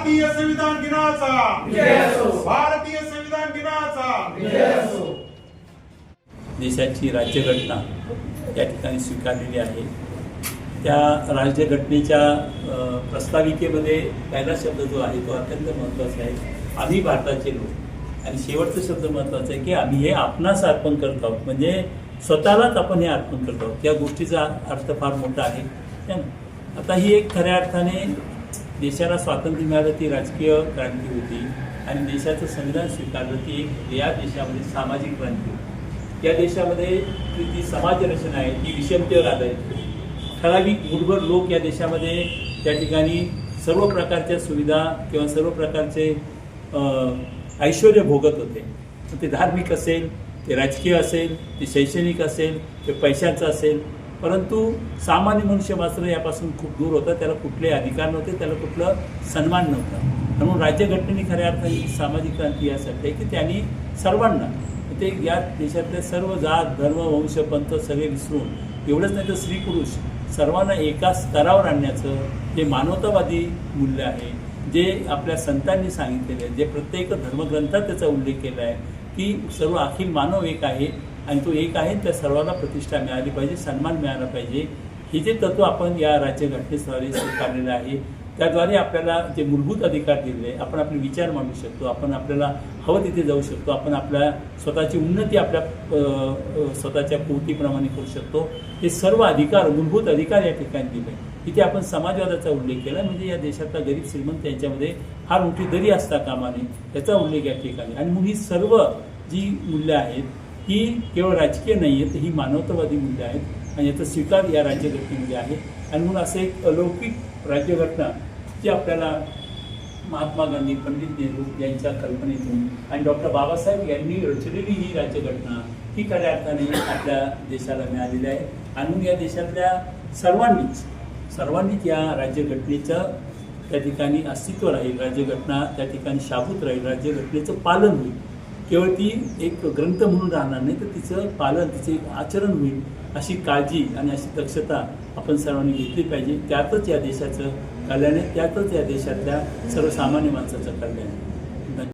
भारतीय संविधान दिनाचा. विजय असो भारतीय संविधान दिनाचा. विजय असो देशाची राज्यघटना या ठिकाणी स्वीकारलेली आहे. त्या राज्यघटनेच्या प्रस्ताविकेमध्ये पहिला शब्द जो आहे तो अत्यंत महत्त्वाचा आहे. आम्ही भारताचे लोक. आणि शेवटचा शब्द महत्त्वाचा आहे की आम्ही हे आपणास अर्पण करत आहोत. म्हणजे स्वतःलाच आपण हे अर्पण करत आहोत. त्या गोष्टीचा अर्थ फार मोठा आहे? आता ही एक खऱ्या अर्थाने देशाला स्वातंत्र्य मिळालं ती राजकीय क्रांती होती आणि देशाचं संविधान स्वीकारलं ती एक या देशामध्ये सामाजिक क्रांती होती. या देशामध्ये जी जी समाज रचना आहे ती विषमतेवर आधारित ठराविक मूलभूत लोक या देशामध्ये त्या ठिकाणी सर्व प्रकारच्या सुविधा किंवा सर्व प्रकारचे ऐश्वर भोगत होते. ते धार्मिक असेल ते राजकीय असेल ते शैक्षणिक असेल ते पैशाचं असेल परंतु सामान्य मनुष्य मात्र यापासून खूप दूर होता. त्याला कुठले अधिकार नव्हते त्याला कुठलं सन्मान नव्हता. म्हणून राज्यघटनेने खऱ्या अर्थाने सामाजिक क्रांती यासाठी आहे की त्यांनी सर्वांना ते या देशातले सर्व जात धर्म वंश पंथ सगळे विसरून एवढंच नाही तर स्त्री पुरुष सर्वांना एका स्तरावर आणण्याचं जे मानवतावादी मूल्य आहे. जे आपल्या संतांनी सांगितलेले आहे जे प्रत्येक धर्मग्रंथात त्याचा उल्लेख केला आहे की सर्व अखिल मानव एक आहे. आणि तो एक आहे त्या सर्वांना प्रतिष्ठा मिळाली पाहिजे सन्मान मिळाला पाहिजे. हे जे तत्व आपण या राज्यघटनेद्वारे स्वीकारलेलं आहे त्याद्वारे आपल्याला जे मूलभूत अधिकार दिलेले आपण आपले विचार मांडू शकतो आपण आपल्याला हवं तिथे जाऊ शकतो आपण आपल्या स्वतःची उन्नती आपल्या स्वतःच्या कृतीप्रमाणे करू शकतो. हे सर्व अधिकार मूलभूत अधिकार या ठिकाणी दिले इथे आपण समाजवादाचा उल्लेख केला म्हणजे या देशातला गरीब श्रीमंत यांच्यामध्ये फार मोठी दरी असता कामाने याचा उल्लेख या ठिकाणी. आणि म्हणून ही सर्व जी मूल्य आहेत ही केवळ राजकीय नाही आहेत ही मानवतावादी मूल्य आहेत. आणि याचा स्वीकार या राज्यघटनेमध्ये आहे. आणि म्हणून असं एक अलौकिक राज्यघटना जी आपल्याला महात्मा गांधी पंडित नेहरू यांच्या कल्पनेतून आणि डॉक्टर बाबासाहेब यांनी रचलेली ही राज्यघटना ही खऱ्या अर्थाने आपल्या देशाला मिळालेली आहे. आणि म्हणून या देशातल्या सर्वांनीच सर्वांनीच या राज्यघटनेचं त्या ठिकाणी अस्तित्व राहील. राज्यघटना त्या ठिकाणी शाबूत राहील. राज्यघटनेचं पालन होईल. केवळ ती एक ग्रंथ म्हणून राहणार नाही तर तिचं पालन तिचे आचरण होईल अशी काळजी आणि अशी दक्षता आपण सर्वांनी घेतली पाहिजे. त्यातच या देशाचं कल्याण आहे त्यातच या देशातल्या सर्वसामान्य माणसाचं कल्याण आहे.